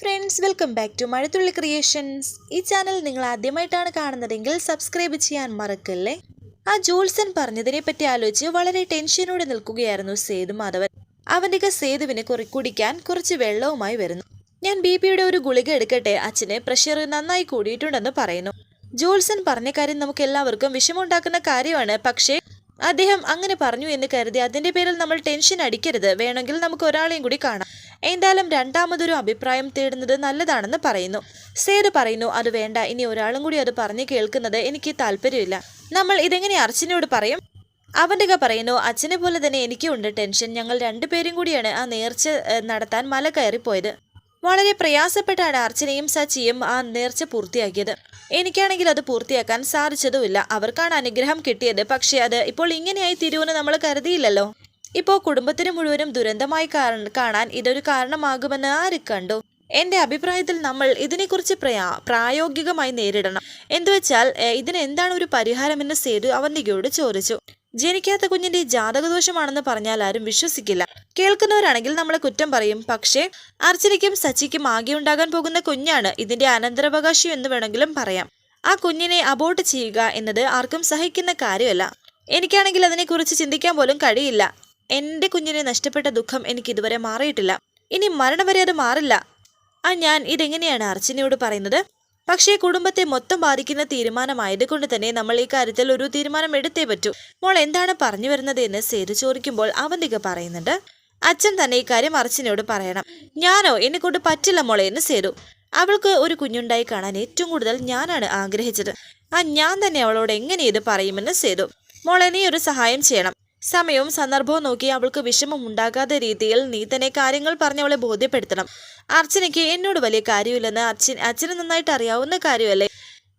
Friends welcome back to Mazhathulli creations ഈ channel നിങ്ങൾ ആദ്യമായിട്ടാണ് കാണുന്നതെങ്കിൽ സബ്സ്ക്രൈബ് ചെയ്യാൻ മറക്കല്ലേ? ആ ജോൽസൺ പറഞ്ഞതിനെ പറ്റി ആലോചിച്ച് വളരെ ടെൻഷനോടെ നിൽക്കുകയായിരുന്നു സേതു മാധവൻ. അവന്റെ സേതുവിന് കുറി കുടിക്കാൻ കുറച്ച് വെള്ളവുമായി വരുന്നു. ഞാൻ ബി പിയുടെ ഒരു ഗുളിക എടുക്കട്ടെ? അച്ഛനെ പ്രഷർ നന്നായി കൂടിയിട്ടുണ്ടെന്ന് പറയുന്നു. ജോൽസൺ പറഞ്ഞ കാര്യം നമുക്ക് എല്ലാവർക്കും വിഷമമുണ്ടാക്കുന്ന കാര്യമാണ്. പക്ഷേ അദ്ദേഹം അങ്ങനെ പറഞ്ഞു എന്ന് കരുതി അതിന്റെ പേരിൽ നമ്മൾ ടെൻഷൻ അടിക്കരുത്. വേണമെങ്കിൽ നമുക്ക് ഒരാളെയും കൂടി കാണാം. എന്തായാലും രണ്ടാമതൊരു അഭിപ്രായം തേടുന്നത് നല്ലതാണെന്ന് പറയുന്നു. സേത് പറയുന്നു അത് വേണ്ട ഇനി ഒരാളും കൂടി അത് പറഞ്ഞു കേൾക്കുന്നത് എനിക്ക് താല്പര്യമില്ല. നമ്മൾ ഇതെങ്ങനെ അർച്ചനയോട് പറയും? അവന്റെ പറയുന്നു അച്ഛനെ പോലെ തന്നെ എനിക്കും ഉണ്ട് ടെൻഷൻ. ഞങ്ങൾ രണ്ടുപേരും കൂടിയാണ് ആ നേർച്ച നടത്താൻ മല കയറിപ്പോയത്. വളരെ പ്രയാസപ്പെട്ടാണ് അർച്ചനയും സച്ചിയും ആ നേർച്ച പൂർത്തിയാക്കിയത്. എനിക്കാണെങ്കിൽ അത് പൂർത്തിയാക്കാൻ സാധിച്ചതുമില്ല. അവർക്കാണ് അനുഗ്രഹം കിട്ടിയത്. പക്ഷേ അത് ഇപ്പോൾ ഇങ്ങനെയായി തിരുവെന്ന് നമ്മൾ കരുതിയില്ലല്ലോ. ഇപ്പോൾ കുടുംബത്തിന് മുഴുവനും ദുരന്തമായി കാണാൻ ഇതൊരു കാരണമാകുമെന്ന് ആര് കണ്ടു? എന്റെ അഭിപ്രായത്തിൽ നമ്മൾ ഇതിനെക്കുറിച്ച് പ്രയാ പ്രായോഗികമായി നേരിടണം. എന്തുവെച്ചാൽ ഇതിന് എന്താണ് ഒരു പരിഹാരമെന്ന് സേതു അവന്തികയോട് ചോദിച്ചു. ജനിക്കാത്ത കുഞ്ഞിന്റെ ജാതകദോഷമാണെന്ന് പറഞ്ഞാൽ ആരും വിശ്വസിക്കില്ല. കേൾക്കുന്നവരാണെങ്കിൽ നമ്മളെ കുറ്റം പറയും. പക്ഷേ അർച്ചനയ്ക്കും സച്ചിക്കും ആകെ ഉണ്ടാകാൻ പോകുന്ന കുഞ്ഞാണ് ഇതിന്റെ അനന്തരാവകാശി എന്ന് വേണമെങ്കിലും പറയാം. ആ കുഞ്ഞിനെ അബോട്ട് ചെയ്യുക എന്നത് ആർക്കും സഹിക്കുന്ന കാര്യമല്ല. എനിക്കാണെങ്കിൽ അതിനെക്കുറിച്ച് ചിന്തിക്കാൻ പോലും കഴിയില്ല. എന്റെ കുഞ്ഞിനെ നഷ്ടപ്പെട്ട ദുഃഖം എനിക്ക് ഇതുവരെ മാറിയിട്ടില്ല. ഇനി മരണം വരെ അത് മാറില്ല. ആ ഞാൻ ഇതെങ്ങനെയാണ് അർച്ചനയോട് പറയുന്നത്? പക്ഷേ കുടുംബത്തെ മൊത്തം ബാധിക്കുന്ന തീരുമാനമായത് കൊണ്ട് തന്നെ നമ്മൾ ഈ കാര്യത്തിൽ ഒരു തീരുമാനം എടുത്തേ പറ്റൂ. മോൾ എന്താണ് പറഞ്ഞു വരുന്നത് എന്ന് സേതു ചോദിക്കുമ്പോൾ അവന്തിക പറയുന്നുണ്ട് അച്ഛൻ തന്നെ ഇക്കാര്യം അർച്ചനയോട് പറയണം. ഞാനോ? എന്നെ കൊണ്ട് പറ്റില്ല മോളെ എന്ന് സേതു. അവൾക്ക് ഒരു കുഞ്ഞുണ്ടായി കാണാൻ ഏറ്റവും കൂടുതൽ ഞാനാണ് ആഗ്രഹിച്ചത്. ആ ഞാൻ തന്നെ അവളോട് എങ്ങനെ ഇത് പറയുമെന്ന് സേതു. മോളെ നീ ഒരു സഹായം ചെയ്യണം. സമയവും സന്ദർഭവും നോക്കി അവൾക്ക് വിഷമം ഉണ്ടാകാത്ത രീതിയിൽ നീ തന്നെ കാര്യങ്ങൾ പറഞ്ഞ അവളെ ബോധ്യപ്പെടുത്തണം. അർച്ചനയ്ക്ക് എന്നോട് വലിയ കാര്യമില്ലെന്ന് അച്ഛൻ അച്ഛന് നന്നായിട്ട് അറിയാവുന്ന കാര്യമല്ലേ?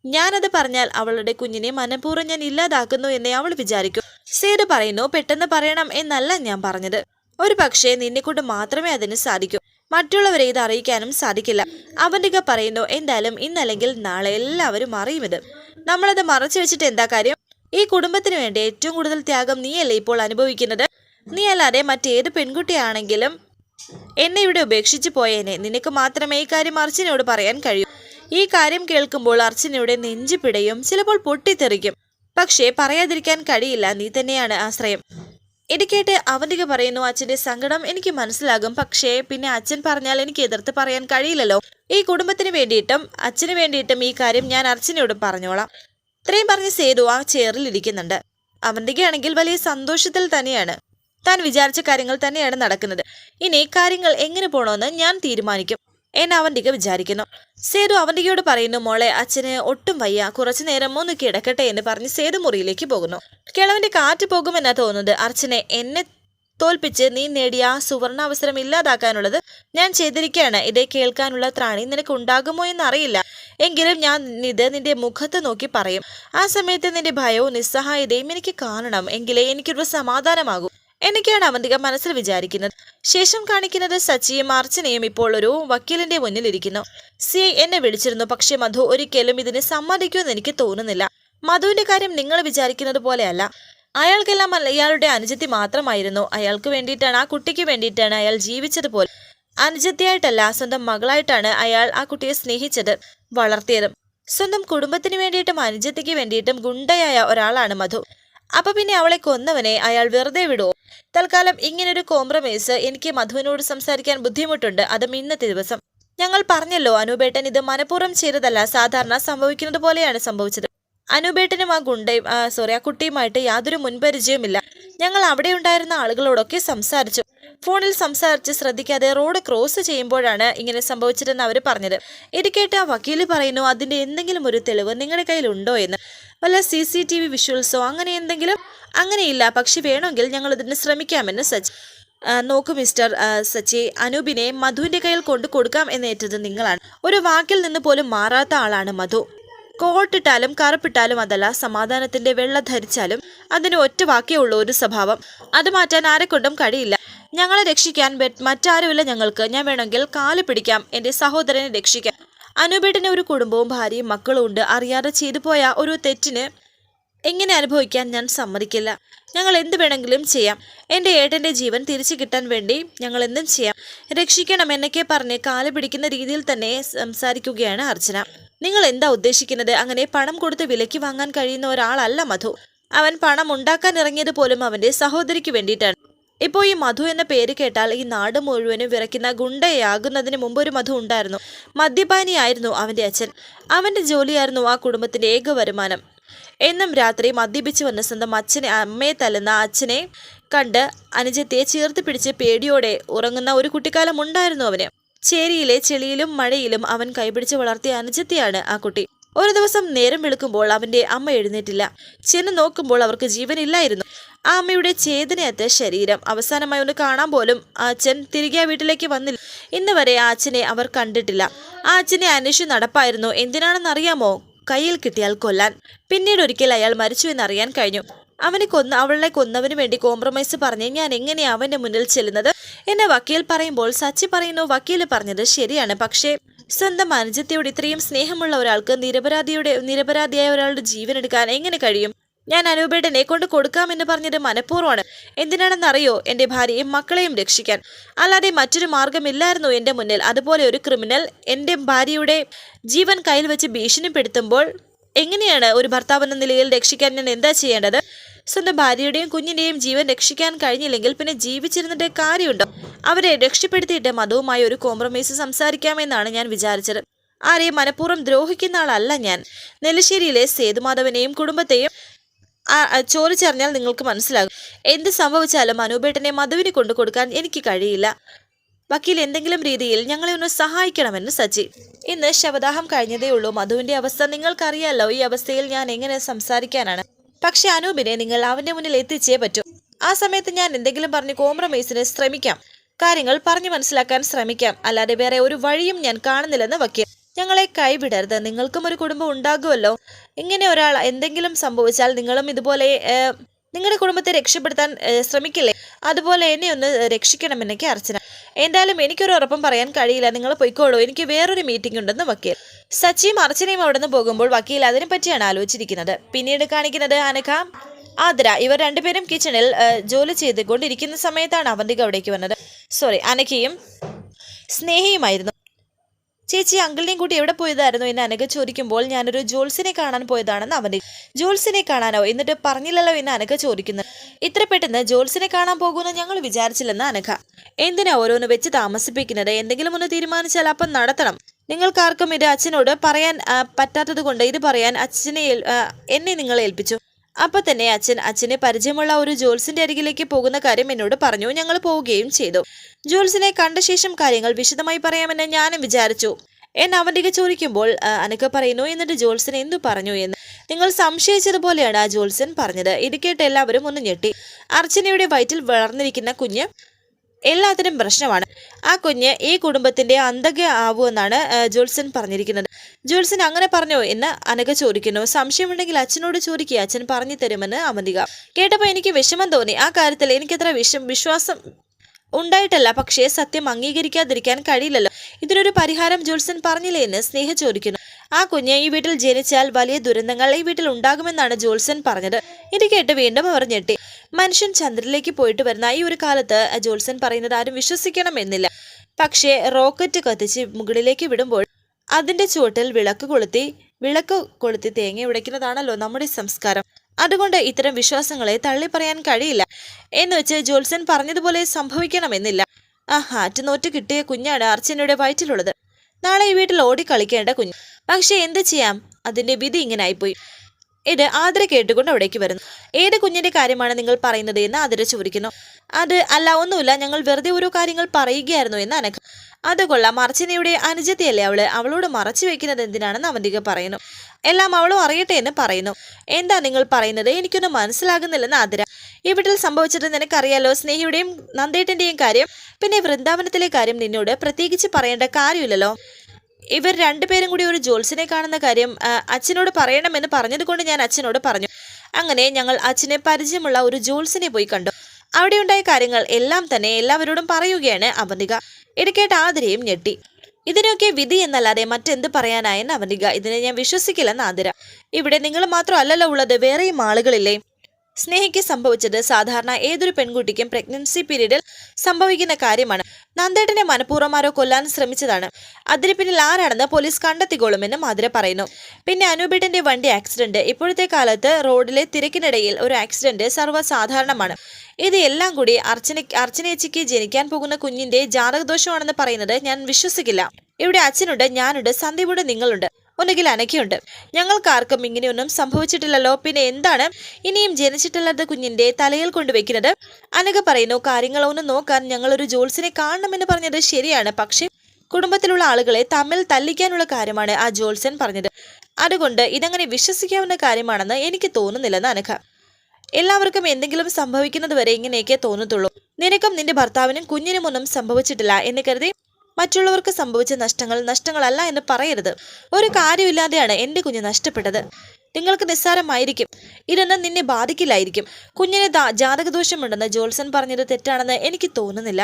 ഞാനത് പറഞ്ഞാൽ അവളുടെ കുഞ്ഞിനെ മനഃപൂർവം ഞാൻ ഇല്ലാതാക്കുന്നു എന്നേ അവൾ വിചാരിക്കും. സേതു പറയുന്നു പെട്ടെന്ന് പറയണം എന്നല്ല ഞാൻ പറഞ്ഞത്. ഒരു പക്ഷേ നിന്നെ കൊണ്ട് മാത്രമേ അതിന് സാധിക്കൂ. മറ്റുള്ളവരെ ഇത് അറിയിക്കാനും സാധിക്കില്ല. അവന്തിക പറയുന്നു എന്തായാലും ഇന്നല്ലെങ്കിൽ നാളെ എല്ലാവരും അറിയും ഇത്. നമ്മളത് മറച്ചു വെച്ചിട്ട് എന്താ കാര്യം? ഈ കുടുംബത്തിന് വേണ്ടി ഏറ്റവും കൂടുതൽ ത്യാഗം നീയല്ലേ ഇപ്പോൾ അനുഭവിക്കുന്നത്? നീ അല്ലാതെ മറ്റേത് പെൺകുട്ടിയാണെങ്കിലും എന്നെ ഇവിടെ ഉപേക്ഷിച്ച് പോയേനെ. നിനക്ക് മാത്രമേ ഈ കാര്യം അർച്ചനയോട് പറയാൻ കഴിയൂ. ഈ കാര്യം കേൾക്കുമ്പോൾ അർച്ചനയുടെ നെഞ്ചു പിടയും ചിലപ്പോൾ പൊട്ടിത്തെറിക്കും. പക്ഷേ പറയാതിരിക്കാൻ കഴിയില്ല. നീ തന്നെയാണ് ആശ്രയം. ഇത് കേട്ട് അവന്തിക പറയുന്നു അച്ഛന്റെ സങ്കടം എനിക്ക് മനസ്സിലാകും. പക്ഷേ പിന്നെ അച്ഛൻ പറഞ്ഞാൽ എനിക്ക് എതിർത്ത് പറയാൻ കഴിയില്ലല്ലോ. ഈ കുടുംബത്തിന് വേണ്ടിയിട്ടും അച്ഛന് വേണ്ടിയിട്ടും ഈ കാര്യം ഞാൻ അർച്ചനയോട് പറഞ്ഞോളാം. ഇത്രയും പറഞ്ഞ് സേതു ആ ചെയറിൽ ഇരിക്കുന്നുണ്ട്. അവന്തികയാണെങ്കിൽ വലിയ സന്തോഷത്തിൽ തന്നെയാണ്. താൻ വിചാരിച്ച കാര്യങ്ങൾ തന്നെയാണ് നടക്കുന്നത്. ഇനി കാര്യങ്ങൾ എങ്ങനെ പോണോന്ന് ഞാൻ തീരുമാനിക്കും എന്നെ അവന്തിക വിചാരിക്കുന്നു. സേതു അവന്തികയോട് പറയുന്നു മോളെ അച്ഛന് ഒട്ടും വയ്യ. കുറച്ചു നേരം ഒന്ന് കിടക്കട്ടെ എന്ന് പറഞ്ഞ് സേതു മുറിയിലേക്ക് പോകുന്നു. കിളവന്റെ കാറ്റ് പോകുമെന്നാ തോന്നുന്നത്. അർച്ചനെ എന്നെ തോൽപ്പിച്ച് നീ നേടിയ ആ സുവർണ അവസരം ഇല്ലാതാക്കാനുള്ളത് ഞാൻ ചെയ്തിരിക്കുകയാണ്. ഇതേ കേൾക്കാനുള്ള ത്രാണി നിനക്ക് ഉണ്ടാകുമോ എന്നറിയില്ല. എങ്കിലും ഞാൻ ഇത് നിന്റെ മുഖത്ത് നോക്കി പറയും. ആ സമയത്ത് നിന്റെ ഭയവും നിസ്സഹായതയും എനിക്ക് കാണണം. എങ്കിലേ എനിക്കൊരു സമാധാനമാകൂ. എന്നൊക്കെയാണ് അവന്തിക മനസ്സിൽ വിചാരിക്കുന്നത്. ശേഷം കാണിക്കുന്നത് സച്ചിയും അർച്ചനയും ഇപ്പോൾ ഒരു വക്കീലിന്റെ മുന്നിൽ ഇരിക്കുന്നു. സി എന്നെ വിളിച്ചിരുന്നു. പക്ഷെ മധു ഒരിക്കലും ഇതിന് സമ്മതിക്കുമെന്ന് എനിക്ക് തോന്നുന്നില്ല. മധുവിന്റെ കാര്യം നിങ്ങൾ വിചാരിക്കുന്നത് പോലെയല്ല. അയാൾക്കെല്ലാം ഇയാളുടെ അനുജത്തി മാത്രമായിരുന്നു. അയാൾക്ക് വേണ്ടിയിട്ടാണ് ആ കുട്ടിക്ക് വേണ്ടിയിട്ടാണ് അയാൾ ജീവിച്ചത് പോലെ അനുജത്തിയായിട്ടല്ല സ്വന്തം മകളായിട്ടാണ് അയാൾ ആ കുട്ടിയെ സ്നേഹിച്ചത് വളർത്തിയതും. സ്വന്തം കുടുംബത്തിന് വേണ്ടിയിട്ടും അനുജത്തിക്ക് വേണ്ടിയിട്ടും ഗുണ്ടയായ ഒരാളാണ് മധു. അപ്പൊ പിന്നെ അവളെ കൊന്നവനെ അയാൾ വെറുതെ വിടുവോ? തൽക്കാലം ഇങ്ങനൊരു കോംപ്രമൈസ് എനിക്ക് മധുവിനോട് സംസാരിക്കാൻ ബുദ്ധിമുട്ടുണ്ട്. അതും ഇന്നത്തെ ദിവസം. ഞങ്ങൾ പറഞ്ഞല്ലോ അനൂപേട്ടൻ ഇത് മനഃപൂർവം ചെയ്തതല്ല സാധാരണ സംഭവിക്കുന്നത് പോലെയാണ് സംഭവിച്ചത്. അനൂപേട്ടനും ആ ഗുണ്ടയും സോറി ആ കുട്ടിയുമായിട്ട് യാതൊരു മുൻപരിചയമില്ല ഞങ്ങൾ അവിടെ ഉണ്ടായിരുന്ന ആളുകളോടൊക്കെ സംസാരിച്ചു. ഫോണിൽ സംസാരിച്ച് ശ്രദ്ധിക്കാതെ റോഡ് ക്രോസ് ചെയ്യുമ്പോഴാണ് ഇങ്ങനെ സംഭവിച്ചതെന്ന് അവർ പറഞ്ഞത്. ഇത് കേട്ട് ആ വക്കീൽ പറയുന്നു അതിന്റെ എന്തെങ്കിലും ഒരു തെളിവ് നിങ്ങളുടെ കയ്യിലുണ്ടോ എന്ന്. വല്ല സി സി ടി വി വിഷ്വൽസോ അങ്ങനെ എന്തെങ്കിലും? അങ്ങനെയില്ല പക്ഷെ വേണമെങ്കിൽ ഞങ്ങൾ ഇതിന് ശ്രമിക്കാമെന്ന് സച്ച് നോക്കൂ മിസ്റ്റർ സച്ചി അനൂപിനെ മധുവിന്റെ കയ്യിൽ കൊണ്ടു കൊടുക്കാം എന്നേറ്റത് നിങ്ങളാണ്. ഒരു വാക്കിൽ നിന്ന് പോലും മാറാത്ത ആളാണ് മധു. കോട്ടിട്ടാലും കറുപ്പിട്ടാലും അതല്ല സമാധാനത്തിന്റെ വെള്ള ധരിച്ചാലും അതിന് ഒറ്റ വാക്കേ ഉള്ളൂ ഒരു സ്വഭാവം. അത് മാറ്റാൻ ആരെക്കൊണ്ടും കഴിയില്ല. ഞങ്ങളെ രക്ഷിക്കാൻ മറ്റാരുമില്ല ഞങ്ങൾക്ക്. ഞാൻ വേണമെങ്കിൽ കാൽ പിടിക്കാം എന്റെ സഹോദരനെ രക്ഷിക്കാം അനൂപേട്ടന് ഒരു കുടുംബവും ഭാര്യയും മക്കളും ഉണ്ട്. അറിയാതെ ചെയ്തു പോയ ഒരു തെറ്റിന് എങ്ങനെ അനുഭവിക്കാൻ ഞാൻ സമ്മതിക്കില്ല. ഞങ്ങൾ എന്ത് വേണമെങ്കിലും ചെയ്യാം. എന്റെ ഏട്ടന്റെ ജീവൻ തിരിച്ചു കിട്ടാൻ വേണ്ടി ഞങ്ങൾ എന്തും ചെയ്യാം. രക്ഷിക്കണം എന്നൊക്കെ പറഞ്ഞ് കാൽ പിടിക്കുന്ന രീതിയിൽ തന്നെ സംസാരിക്കുകയാണ് അർച്ചന. നിങ്ങൾ എന്താ ഉദ്ദേശിക്കുന്നത്? അങ്ങനെ പണം കൊടുത്ത് വിലയ്ക്ക് വാങ്ങാൻ കഴിയുന്ന ഒരാളല്ല മധു. അവൻ പണം ഉണ്ടാക്കാൻ ഇറങ്ങിയത് പോലും അവന്റെ സഹോദരിക്ക് വേണ്ടിയിട്ടാണ്. ഇപ്പോൾ ഈ മധു എന്ന പേര് കേട്ടാൽ ഈ നാട് മുഴുവനും വിറയ്ക്കുന്ന ഗുണ്ടയാകുന്നതിന് മുമ്പ് ഒരു മധു ഉണ്ടായിരുന്നു. മദ്യപാനിയായിരുന്നു അവന്റെ അച്ഛൻ. അവന്റെ ജോലിയായിരുന്നു ആ കുടുംബത്തിന്റെ ഏക വരുമാനം. എന്നും രാത്രി മദ്യപിച്ച് വന്ന സ്വന്തം അച്ഛനെ അമ്മയെ തല്ലുന്ന അച്ഛനെ കണ്ട് അനുജത്തെ ചേർത്ത് പിടിച്ച് പേടിയോടെ ഉറങ്ങുന്ന ഒരു കുട്ടിക്കാലം ഉണ്ടായിരുന്നു അവന്. ചേരിയിലെ ചെളിയിലും മഴയിലും അവൻ കൈപിടിച്ച് വളർത്തിയ അനുജത്തെയാണ് ആ കുട്ടി. ഒരു ദിവസം നേരം വെളുക്കുമ്പോൾ അവന്റെ അമ്മ എഴുന്നേറ്റില്ല. ചെന്ന് നോക്കുമ്പോൾ അവർക്ക് ജീവനില്ലായിരുന്നു. ആ അമ്മയുടെ ചേതനയറ്റ ശരീരം. അവസാനമായി ഒന്ന് കാണാൻ പോലും അച്ഛൻ തിരികെ വീട്ടിലേക്ക് വന്നില്ല. ഇന്ന് വരെ ആ അച്ഛനെ അവർ കണ്ടിട്ടില്ല. ആ അച്ഛനെ അന്വേഷിച്ച് നടപ്പായിരുന്നു. എന്തിനാണെന്നറിയാമോ? കയ്യിൽ കിട്ടിയാൽ കൊല്ലാൻ. പിന്നീട് ഒരിക്കൽ അയാൾ മരിച്ചു എന്നറിയാൻ കഴിഞ്ഞു. അവനെ കൊന്ന അവളെ കൊന്നവന് വേണ്ടി കോംപ്രമൈസ് പറഞ്ഞ് ഞാൻ എങ്ങനെയാണ് അവന്റെ മുന്നിൽ ചെല്ലുന്നത്? എന്നെ വക്കീൽ പറയുമ്പോൾ സച്ചി പറയുന്നു വക്കീൽ പറഞ്ഞത് ശരിയാണ്. പക്ഷേ സ്വന്തം അനുജത്തെയോട് ഇത്രയും സ്നേഹമുള്ള ഒരാൾക്ക് നിരപരാധിയുടെ നിരപരാധിയായ ഒരാളുടെ ജീവൻ എടുക്കാൻ എങ്ങനെ കഴിയും? ഞാൻ അനൂപേട്ടനെ കൊണ്ട് കൊടുക്കാമെന്ന് പറഞ്ഞത് മനഃപൂർവമാണ്. എന്തിനാണെന്നറിയോ? എന്റെ ഭാര്യയും മക്കളെയും രക്ഷിക്കാൻ. അല്ലാതെ മറ്റൊരു മാർഗമില്ലായിരുന്നു എന്റെ മുന്നിൽ. അതുപോലെ ഒരു ക്രിമിനൽ എന്റെ ഭാര്യയുടെ ജീവൻ കയ്യിൽ വെച്ച് ഭീഷണിപ്പെടുത്തുമ്പോൾ എങ്ങനെയാണ് ഒരു ഭർത്താവെന്ന നിലയിൽ രക്ഷിക്കാൻ ഞാൻ എന്താ ചെയ്യേണ്ടത്? സ്വന്തം ഭാര്യയുടെയും കുഞ്ഞിന്റെയും ജീവൻ രക്ഷിക്കാൻ കഴിഞ്ഞില്ലെങ്കിൽ പിന്നെ ജീവിച്ചിരുന്നിട്ട് കാര്യമുണ്ടോ? അവരെ രക്ഷപ്പെടുത്തിയിട്ട് മതവുമായി ഒരു കോംപ്രമൈസ് സംസാരിക്കാമെന്നാണ് ഞാൻ വിചാരിച്ചത്. ആരെയും മനഃപൂർവം ദ്രോഹിക്കുന്ന ആളല്ല ഞാൻ. നെല്ലിശ്ശേരിയിലെ സേതുമാധവനെയും കുടുംബത്തെയും ചോദിച്ചറിഞ്ഞാൽ നിങ്ങൾക്ക് മനസ്സിലാകും. എന്ത് സംഭവിച്ചാലും അനൂപേട്ടനെ മധുവിന് കൊണ്ടു കൊടുക്കാൻ എനിക്ക് കഴിയില്ല. വക്കീൽ എന്തെങ്കിലും രീതിയിൽ ഞങ്ങളെ ഒന്ന് സഹായിക്കണമെന്ന് സജി ഇന്ന് ശവദാഹം കഴിഞ്ഞതേ ഉള്ളൂ. മധുവിന്റെ അവസ്ഥ നിങ്ങൾക്കറിയാലോ? ഈ അവസ്ഥയിൽ ഞാൻ എങ്ങനെ സംസാരിക്കാനാണ്? പക്ഷെ അനൂപിനെ നിങ്ങൾ അവന്റെ മുന്നിൽ എത്തിച്ചേ പറ്റൂ. ആ സമയത്ത് ഞാൻ എന്തെങ്കിലും പറഞ്ഞ് കോംപ്രമൈസിന് ശ്രമിക്കാം. കാര്യങ്ങൾ പറഞ്ഞു മനസ്സിലാക്കാൻ ശ്രമിക്കാം. അല്ലാതെ വേറെ ഒരു വഴിയും ഞാൻ കാണുന്നില്ലെന്ന് വക്കീൽ. ഞങ്ങളെ കൈവിടരുത്. നിങ്ങൾക്കും ഒരു കുടുംബം ഉണ്ടാകുമല്ലോ. ഇങ്ങനെ ഒരാൾ എന്തെങ്കിലും സംഭവിച്ചാൽ നിങ്ങളും ഇതുപോലെ നിങ്ങളുടെ കുടുംബത്തെ രക്ഷപ്പെടുത്താൻ ശ്രമിക്കില്ലേ? അതുപോലെ എന്നെ ഒന്ന് രക്ഷിക്കണമെന്നൊക്കെ അർച്ചന. എന്തായാലും എനിക്കൊരു ഉറപ്പും പറയാൻ കഴിയില്ല. നിങ്ങൾ പൊയ്ക്കോളൂ. എനിക്ക് വേറൊരു മീറ്റിംഗ് ഉണ്ടെന്ന് വക്കീൽ. സച്ചിയും അർച്ചനയും അവിടെ നിന്ന് പോകുമ്പോൾ വക്കീൽ അതിനെ പറ്റിയാണ് ആലോചിച്ചിരിക്കുന്നത്. പിന്നീട് കാണിക്കുന്നത് അനഘ ആതിര. ഇവർ രണ്ടുപേരും കിച്ചണിൽ ജോലി ചെയ്തുകൊണ്ടിരിക്കുന്ന സമയത്താണ് അവന്തിക അവിടേക്ക് വന്നത്. സോറി അനഘയും സ്നേഹയുമായിരുന്നു. ചേച്ചി അങ്കിളിനെയും കൂട്ടി എവിടെ പോയതായിരുന്നു എന്ന് അനഘ ചോദിക്കുമ്പോൾ ഞാനൊരു ജോൾസിനെ കാണാൻ പോയതാണെന്ന് അവന് ജോൾസിനെ കാണാനോ? എന്നിട്ട് പറഞ്ഞില്ലല്ലോ എന്ന് അനഘ ചോദിക്കുന്നു. ഇത്ര പെട്ടെന്ന് ജോൾസിനെ കാണാൻ പോകുമെന്ന് ഞങ്ങൾ വിചാരിച്ചില്ലെന്ന് അനഘ. എന്തിനാ ഓരോന്ന് വെച്ച് താമസിപ്പിക്കുന്നത്? എന്തെങ്കിലും ഒന്ന് തീരുമാനിച്ചാൽ അപ്പം നടത്തണം. നിങ്ങൾക്കാർക്കും ഇത് അച്ഛനോട് പറയാൻ പറ്റാത്തത് കൊണ്ട് ഇത് പറയാൻ അച്ഛനെ എന്നെ നിങ്ങളെ ഏൽപ്പിച്ചു. അപ്പൊ തന്നെ അച്ഛൻ അച്ഛനെ പരിചയമുള്ള ഒരു ജോൽസിന്റെ അരികിലേക്ക് പോകുന്ന കാര്യം എന്നോട് പറഞ്ഞു. ഞങ്ങൾ പോവുകയും ചെയ്തു. ജോൽസിനെ കണ്ട ശേഷം കാര്യങ്ങൾ വിശദമായി പറയാമെന്ന് ഞാനും വിചാരിച്ചു. എന്നെ അവന്റെ ചോദിക്കുമ്പോൾ അനക്ക പറയുന്നു എന്നിട്ട് ജോൽസൻ എന്തു പറഞ്ഞു എന്ന്? നിങ്ങൾ സംശയിച്ചതുപോലെയാണ് ആ ജോൽസൻ പറഞ്ഞത്. ഇത് കേട്ട് എല്ലാവരും ഒന്ന് ഞെട്ടി. അർച്ചനയുടെ വയറ്റിൽ വളർന്നിരിക്കുന്ന കുഞ്ഞ് എല്ലാത്തിനും പ്രശ്നമാണ്. ആ കുഞ്ഞ് ഈ കുടുംബത്തിന്റെ അന്തക ആവുമെന്നാണ് ജോത്സൻ പറഞ്ഞിരിക്കുന്നത്. ജോത്സൻ അങ്ങനെ പറഞ്ഞോ എന്ന് അനക ചോദിക്കുന്നു. സംശയമുണ്ടെങ്കിൽ അച്ഛനോട് ചോദിക്കുക അച്ഛൻ പറഞ്ഞു തരുമെന്ന് അവന്തിക കേട്ടപ്പോൾ എനിക്ക് വിഷമം തോന്നി. ആ കാര്യത്തിൽ എനിക്കത്ര വിഷം വിശ്വാസം ഉണ്ടായിട്ടല്ല. പക്ഷേ സത്യം അംഗീകരിക്കാതിരിക്കാൻ കഴിയില്ലല്ലോ. ഇതിനൊരു പരിഹാരം ജോത്സൻ പറഞ്ഞില്ലേ എന്ന് സ്നേഹ ചോദിക്കുന്നു. ആ കുഞ്ഞ് ഈ വീട്ടിൽ ജനിച്ചാൽ വലിയ ദുരന്തങ്ങൾ ഈ വീട്ടിൽ ഉണ്ടാകുമെന്നാണ് ജോത്സൻ പറഞ്ഞത്. ഇത് കേട്ട് വീണ്ടും അവർ ഞെട്ടി. മനുഷ്യൻ ചന്ദ്രനിലേക്ക് പോയിട്ട് വരുന്ന ഈ ഒരു കാലത്ത് ജോൽസൺ പറയുന്നത് ആരും വിശ്വസിക്കണമെന്നില്ല. പക്ഷേ റോക്കറ്റ് കത്തിച്ച് മുകളിലേക്ക് വിടുമ്പോൾ അതിന്റെ ചുവട്ടിൽ വിളക്ക് കൊളുത്തി വിളക്ക് കൊളുത്തി തേങ്ങ ഉടയ്ക്കുന്നതാണല്ലോ നമ്മുടെ സംസ്കാരം. അതുകൊണ്ട് ഇത്തരം വിശ്വാസങ്ങളെ തള്ളി പറയാൻ കഴിയില്ല. എന്ന് വെച്ച് ജോത്സൻ പറഞ്ഞതുപോലെ സംഭവിക്കണമെന്നില്ല. ആ ഹാറ്റ് നോറ്റ് കിട്ടിയ കുഞ്ഞാണ് അർച്ചനയുടെ വയറ്റിലുള്ളത്. നാളെ ഈ വീട്ടിൽ ഓടിക്കളിക്കേണ്ട കുഞ്ഞ്. പക്ഷെ എന്ത് ചെയ്യാം? അതിന്റെ വിധി ഇങ്ങനെ ആയിപ്പോയി. ഇത് ആതിര കേട്ടുകൊണ്ട് അവിടേക്ക് വരുന്നു. ഏത് കുഞ്ഞിന്റെ കാര്യമാണ് നിങ്ങൾ പറയുന്നത് എന്ന് ആതിര ചോദിക്കുന്നു. അത് അല്ല ഒന്നുമില്ല. ഞങ്ങൾ വെറുതെ ഓരോ കാര്യങ്ങൾ പറയുകയായിരുന്നു എന്ന് അനഘ അത് കൊള്ളാം. അർച്ചനയുടെ അനുജത്തിയല്ലേ അവൾ? അവളോട് മറച്ചു വെക്കുന്നത് എന്തിനാണെന്ന് അവന്തിക പറയുന്നു. എല്ലാം അവളും അറിയട്ടെ എന്ന് പറയുന്നു. എന്താ നിങ്ങൾ പറയുന്നത്? എനിക്കൊന്നും മനസ്സിലാകുന്നില്ലെന്ന് ആതിര ഈ വീട്ടിൽ സംഭവിച്ചത് നിനക്കറിയാലോ? സ്നേഹിയുടെയും നന്ദേട്ടന്റെയും കാര്യം പിന്നെ വൃന്ദാവനത്തിലെ കാര്യം നിന്നോട് പ്രത്യേകിച്ച് പറയേണ്ട കാര്യമില്ലല്ലോ. ഇവർ രണ്ടുപേരും കൂടി ഒരു ജോത്സ്യനെ കാണുന്ന കാര്യം അച്ഛനോട് പറയണമെന്ന് പറഞ്ഞതുകൊണ്ട് ഞാൻ അച്ഛനോട് പറഞ്ഞു. അങ്ങനെ ഞങ്ങൾ അച്ഛനെ പരിചയമുള്ള ഒരു ജോത്സ്യനെ പോയി കണ്ടു. അവിടെ അവിടെയുണ്ടായ കാര്യങ്ങൾ എല്ലാം തന്നെ എല്ലാവരോടും പറയുകയാണ് അവന്തിക. ഇടക്കേട്ട് ആതിരയും ഞെട്ടി. ഇതിനൊക്കെ വിധി എന്നല്ലാതെ മറ്റെന്ത് പറയാനായെന്ന് അവന്തിക. ഇതിനെ ഞാൻ വിശ്വസിക്കില്ലെന്ന് ആതിര. ഇവിടെ നിങ്ങൾ മാത്രമല്ലല്ലോ ഉള്ളത് വേറെയും ആളുകളില്ലേ? സ്നേഹയ്ക്ക് സംഭവിച്ചത് സാധാരണ ഏതൊരു പെൺകുട്ടിക്കും പ്രഗ്നൻസി പീരീഡിൽ സംഭവിക്കുന്ന കാര്യമാണ്. നന്ദേട്ടനെ മനഃപൂർവമാരോ കൊല്ലാൻ ശ്രമിച്ചതാണ്. അതിന് പിന്നിൽ ആരാണെന്ന് പോലീസ് കണ്ടെത്തിക്കോളുമെന്ന് മാതിര പറയുന്നു. പിന്നെ അനൂപേട്ടന്റെ വണ്ടി ആക്സിഡന്റ് ഇപ്പോഴത്തെ കാലത്ത് റോഡിലെ തിരക്കിനിടയിൽ ഒരു ആക്സിഡന്റ് സർവസാധാരണമാണ്. ഇത് എല്ലാം കൂടി അർച്ചന അർച്ചനേച്ചിക്ക് ജനിക്കാൻ പോകുന്ന കുഞ്ഞിന്റെ ജാതകദോഷമാണെന്ന് പറയുന്നത് ഞാൻ വിശ്വസിക്കില്ല. ഇവിടെ അച്ഛനുണ്ട് ഞാനുണ്ട് സന്ദീപുണ്ട് നിങ്ങളുണ്ട്. ഒന്നുകിൽ അനക്കയുണ്ട് ഞങ്ങൾക്കാർക്കും ഇങ്ങനെയൊന്നും സംഭവിച്ചിട്ടില്ലല്ലോ. പിന്നെ എന്താണ്? ഇനിയും ജനിച്ചിട്ടില്ലാത്ത കുഞ്ഞിന്റെ തലയിൽ കൊണ്ടുവയ്ക്കുന്നത്. അനക പറയുന്നു കാര്യങ്ങളൊന്നും നോക്കാൻ ഞങ്ങളൊരു ജോൾസിനെ കാണണമെന്ന് പറഞ്ഞത് ശരിയാണ്. പക്ഷേ കുടുംബത്തിലുള്ള ആളുകളെ തമ്മിൽ തല്ലിക്കാനുള്ള കാര്യമാണ് ആ ജോൾസൻ പറഞ്ഞത്. അതുകൊണ്ട് ഇതങ്ങനെ വിശ്വസിക്കാവുന്ന കാര്യമാണെന്ന് എനിക്ക് തോന്നുന്നില്ലെന്ന് അനക എല്ലാവർക്കും എന്തെങ്കിലും സംഭവിക്കുന്നത് വരെ ഇങ്ങനെയൊക്കെ തോന്നത്തുള്ളൂ. നിനക്കും നിന്റെ ഭർത്താവിനും കുഞ്ഞിനും ഒന്നും സംഭവിച്ചിട്ടില്ല എന്ന് കരുതി മറ്റുള്ളവർക്ക് സംഭവിച്ച നഷ്ടങ്ങൾ നഷ്ടങ്ങളല്ല എന്ന് പറയരുത്. ഒരു കാര്യമില്ലാതെയാണ് എന്റെ കുഞ്ഞ് നഷ്ടപ്പെട്ടത്. നിങ്ങൾക്ക് നിസ്സാരമായിരിക്കും. ഇതൊന്നും നിന്നെ ബാധിക്കില്ലായിരിക്കും. കുഞ്ഞിന് ജാതകദോഷമുണ്ടെന്ന് ജോൾസൺ പറഞ്ഞത് തെറ്റാണെന്ന് എനിക്ക് തോന്നുന്നില്ല.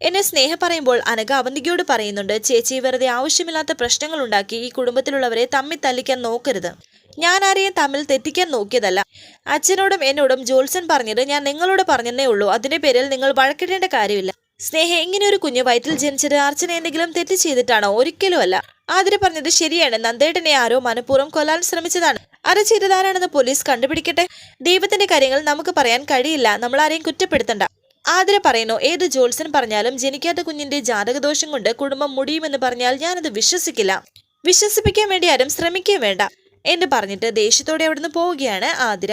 എന്നെ സ്നേഹ പറയുമ്പോൾ അനഘ അവന്തികയോട് പറയുന്നുണ്ട് ചേച്ചി വെറുതെ ആവശ്യമില്ലാത്ത പ്രശ്നങ്ങൾ ഉണ്ടാക്കി ഈ കുടുംബത്തിലുള്ളവരെ തമ്മിൽ തല്ലിക്കാൻ നോക്കരുത്. ഞാൻ ആരെയും തമ്മിൽ തെറ്റിക്കാൻ നോക്കിയതല്ല. അച്ഛനോടും എന്നോടും ജോൾസൺ പറഞ്ഞത് ഞാൻ നിങ്ങളോട് പറഞ്ഞതേ ഉള്ളൂ. അതിന്റെ പേരിൽ നിങ്ങൾ വഴക്കിടേണ്ട കാര്യമില്ല. സ്നേഹ ഇങ്ങനെ ഒരു കുഞ്ഞു വയറ്റിൽ ജനിച്ചത് അർച്ചന എന്തെങ്കിലും തെറ്റ് ചെയ്തിട്ടാണോ? ഒരിക്കലും അല്ല. ആതിര പറഞ്ഞത് ശരിയാണ്. നന്ദേട്ടനെ ആരോ മനഃപൂർവം കൊല്ലാൻ ശ്രമിച്ചതാണ്. അത് ചെയ്തതാരാണെന്ന് പോലീസ് കണ്ടുപിടിക്കട്ടെ? ദൈവത്തിന്റെ കാര്യങ്ങൾ നമുക്ക് പറയാൻ കഴിയില്ല. നമ്മൾ ആരെയും കുറ്റപ്പെടുത്തണ്ട. ആതിര പറയുന്നു ഏത് ജോത്സ്യൻ പറഞ്ഞാലും ജനിക്കാത്ത കുഞ്ഞിന്റെ ജാതകദോഷം കൊണ്ട് കുടുംബം മുടിയുമെന്ന് പറഞ്ഞാൽ ഞാനത് വിശ്വസിക്കില്ല. വിശ്വസിപ്പിക്കാൻ വേണ്ടി ആരും ശ്രമിക്കുകയും വേണ്ട. എന്ന് പറഞ്ഞിട്ട് ദേഷ്യത്തോടെ അവിടുന്ന് പോവുകയാണ് ആതിര.